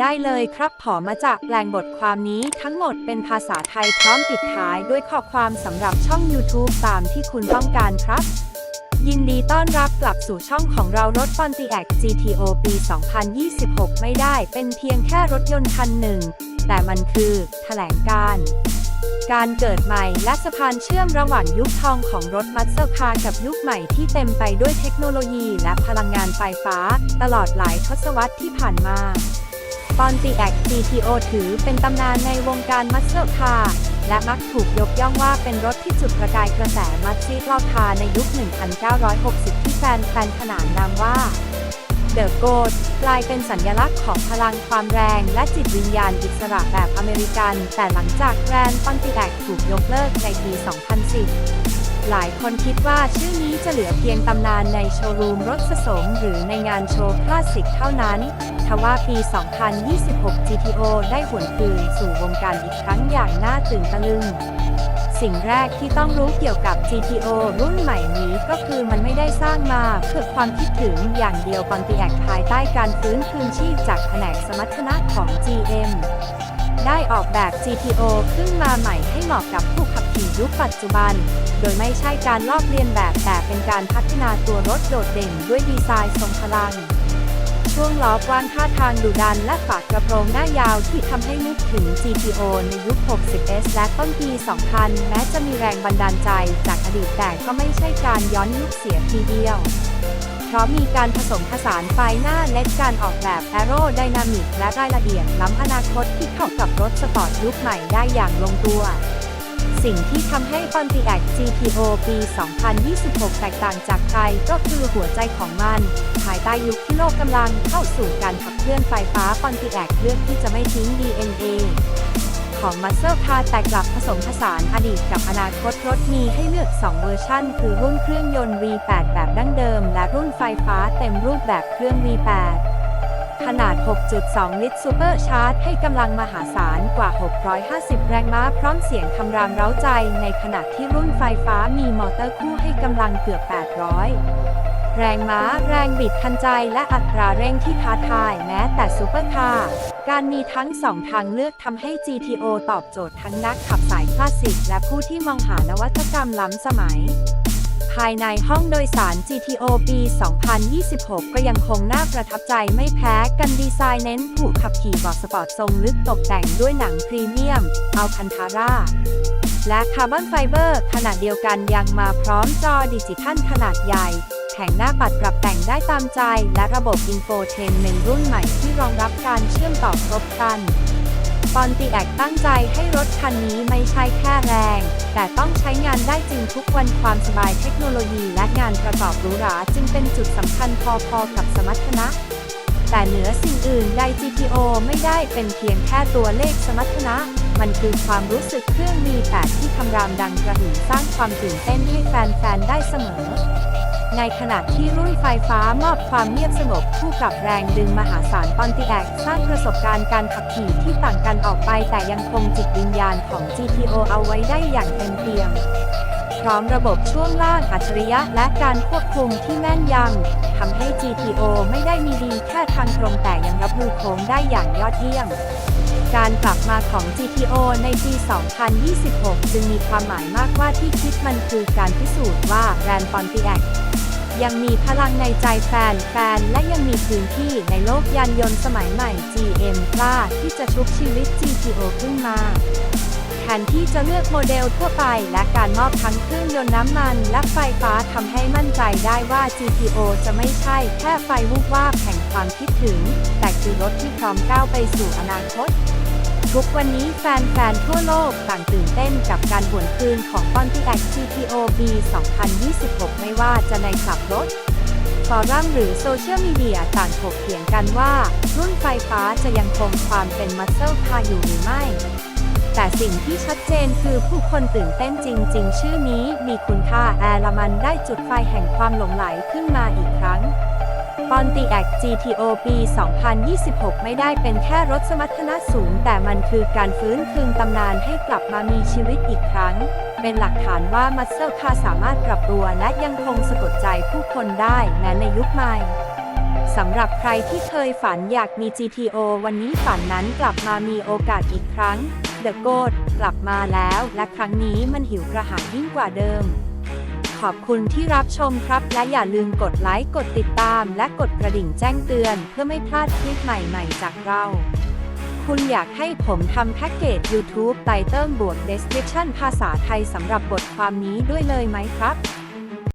ได้เลยครับขอมาจากแหล่งบทความนี้ทั้งหมดเป็นภาษาไทยพร้อมปิดท้ายด้วยข้อความสำหรับช่อง YouTube ตามที่คุณต้องการครับ ยินดีต้อนรับกลับสู่ช่องของเรารถ Pontiac GTO ปี 2026 ไม่ได้เป็นเพียงแค่รถยนต์คันหนึ่ง แต่มันคือแถลงการ์การเกิดใหม่และสะพานเชื่อมระหว่างยุคทองของรถมัสเซอร์คาร์กับยุคใหม่ที่เต็มไปด้วยเทคโนโลยีและพลังงานไฟฟ้า ตลอดหลายทศวรรษที่ผ่านมา อนติแอค GTO ถือเป็นตำนานในวงการมัสเซอร์คาร์และมักถูกยกย่องว่าเป็นรถที่จุดประกายกระแสมัสซีรอคาร์ในยุค 1960 ที่แฟนแฟนๆขนานนามว่าเดอะโกดกลายเป็นสัญลักษณ์ของพลังความแรงและจิตวิญญาณอิสระแบบอเมริกัน แต่หลังจากแบรนด์ปอนติแอคถูกยกเลิกในปี 2010 หลายคนคิดว่าชื่อนี้จะเหลือเพียงตำนานในโชว์รูมรถสะสมหรือในงานโชว์คลาสสิกเท่านั้น ทว่าปี 2026 GTO ได้หวนคืนสู่วงการอีกครั้งอย่างน่าตื่นตะลึง สิ่งแรกที่ต้องรู้เกี่ยวกับ GTO รุ่นใหม่นี้ก็คือมันไม่ได้สร้างมาเพื่อความคิดถึงอย่างเดียวปอนติแอคภายใต้การฟื้นคืนชีพจากแผนกสมรรถนะของ GM ได้ออกแบบ GTO ขึ้นมาใหม่ให้เหมาะกับผู้ขับขี่ยุคปัจจุบัน โดยไม่ใช่การลอกเลียนแบบแต่เป็นการพัฒนาตัวรถโดดเด่นด้วยดีไซน์ทรงพลัง ช่วงล้อกว้างท่าทางดุดันและฝากระโปรงหน้ายาวที่ทำให้นึกถึง GTO ในยุค 60S และต้นปี 2000 แม้จะมีแรงบันดาลใจจากอดีตแต่ก็ไม่ใช่การย้อนยุคเสียทีเดียว เพราะมีการผสมผสานไฟหน้าเล็ดการออกแบบแอโรไดนามิกและรายละเอียดล้ำอนาคตที่เข้ากับรถสปอร์ตยุคใหม่ได้อย่างลงตัว สิ่งที่ทำให้ Pontiac GTO ปี 2026 แตกต่างจากใครก็คือหัวใจของมัน ภายใต้ยุคที่โลกกำลังเข้าสู่การขับเคลื่อนไฟฟ้า Pontiac เลือกที่จะไม่ทิ้ง DNA ของ Muscle Car แต่กลับผสมผสานอดีตกับอนาคตรถมีให้เลือก 2 เวอร์ชั่นคือรุ่นเครื่องยนต์ V8 แบบดั้งเดิม และรุ่นไฟฟ้าเต็มรูปแบบเครื่อง V8 ขนาด 6.2 ลิตรซูเปอร์ชาร์จให้กำลังมหาศาลกว่า 650 แรงม้าพร้อมเสียงคำรามเร้าใจในขณะที่รุ่นไฟฟ้ามีมอเตอร์คู่ให้กำลังเกือบ 800 แรงม้า แรงบิดทันใจและอัตราเร่งที่ท้าทายแม้แต่ซูเปอร์คาร์ การมีทั้งสองทางเลือกทำให้ GTO ตอบโจทย์ทั้งนักขับสายคลาสสิก และผู้ที่มองหานวัตกรรมล้ำสมัย ภายในห้องโดยสาร GTO ปี 2026 ก็ยังคงน่าประทับใจไม่แพ้กันดีไซน์เน้นผู้ขับขี่เบาสปอร์ตทรงลึกตกแต่งด้วยหนังพรีเมียม อัลคันทาร่าและคาร์บอนไฟเบอร์ขนาดเดียวกันยังมาพร้อมจอดิจิทัลขนาดใหญ่ แผงหน้าปัดปรับแต่งได้ตามใจ และระบบอินโฟเทนเมนต์รุ่นใหม่ที่รองรับการเชื่อมต่อครบครันปอนติแอคตั้งใจให้รถคันนี้ไม่ใช่แค่แรง แต่ต้องใช้งานได้จริงทุกวันความสบายเทคโนโลยีและงานประกอบหรูหราจึงเป็นจุดสำคัญพอๆกับสมรรถนะแต่เหนือสิ่งอื่นใด GTO ไม่ได้เป็นเพียงแค่ตัวเลขสมรรถนะ มันคือความรู้สึกเครื่อง V8 ที่คำรามดังกระหึ่มสร้างความตื่นเต้นให้แฟนๆ ได้เสมอ ในขณะที่รุ่นไฟฟ้ามอบความเงียบสงบคู่กับแรงดึงมหาศาลปอนติแอคสร้างประสบการณ์การขับขี่ที่ต่างกันออกไปแต่ยังคงจิตวิญญาณของ GTO เอาไว้ได้อย่างเต็มเปี่ยมพร้อมระบบช่วงล่างอัจฉริยะและการควบคุมที่แม่นยำทำให้ GTO ไม่ได้มีดีแค่ทางตรงแต่ยังรับมือโค้งได้อย่างยอดเยี่ยม การกลับมาของ GTO ในปี 2026 จึงมีความหมายมากว่าที่คิดมันคือการพิสูจน์ว่าแรนด์ปอนติแอค ยังมีพลังในใจแฟนแฟนและยังมีพื้นที่ในโลกยานยนต์สมัยใหม่ GM กล้าที่จะชุบชีวิต GTO ขึ้นมาแทนที่จะเลือกโมเดลทั่วไปและการมอบทั้งเครื่องยนต์น้ำมันและไฟฟ้าทำให้มั่นใจได้ว่า GTO จะไม่ใช่แค่ไฟวูบวาบแห่งความคิดถึง แต่คือรถที่พร้อมก้าวไปสู่อนาคต ทุกวันนี้แฟนๆ ทั่วโลกต่างตื่นเต้นกับการหวนคืนของ Pontiac GTO B 2026 ไม่ว่าจะในขับรถฟอรัมหรือโซเชียลมีเดียต่างถกเถียงกันว่า รุ่นไฟฟ้าจะยังคงความเป็นมัสเซลคาอยู่หรือไม่ แต่สิ่งที่ชัดเจนคือผู้คนตื่นเต้นจริง ๆ ชื่อนี้มีคุณค่าแอร์ละมันได้จุดไฟแห่งความหลงไหลขึ้นมาอีกครั้ง Pontiac GTO ปี 2026 ไม่ได้เป็นแค่รถสมรรถนะสูง แต่มันคือการฟื้นคืนตำนานให้กลับมามีชีวิตอีกครั้ง เป็นหลักฐานว่ามัสเซลคาสามารถปรับตัวและยังคงสะกดใจผู้คนได้แม้ในยุคใหม่สำหรับใครที่เคยฝันอยากมี GTO วันนี้ฝันนั้นกลับมามีโอกาสอีกครั้ง The g o a t กลับมาแล้ว และครั้งนี้มันหิวกระหายยิ่งกว่าเดิม ขอบคุณที่รับชมครับ และอย่าลืมกดไลค์ กดติดตาม และกดกระดิ่งแจ้งเตือน เพื่อไม่พลาดคลิปใหม่ๆ จากเรา คุณอยากให้ผมทำแพ็กเกจ YouTube ไตเติลบวก Description ภาษาไทยสำหรับบทความนี้ด้วยเลยไหมครับ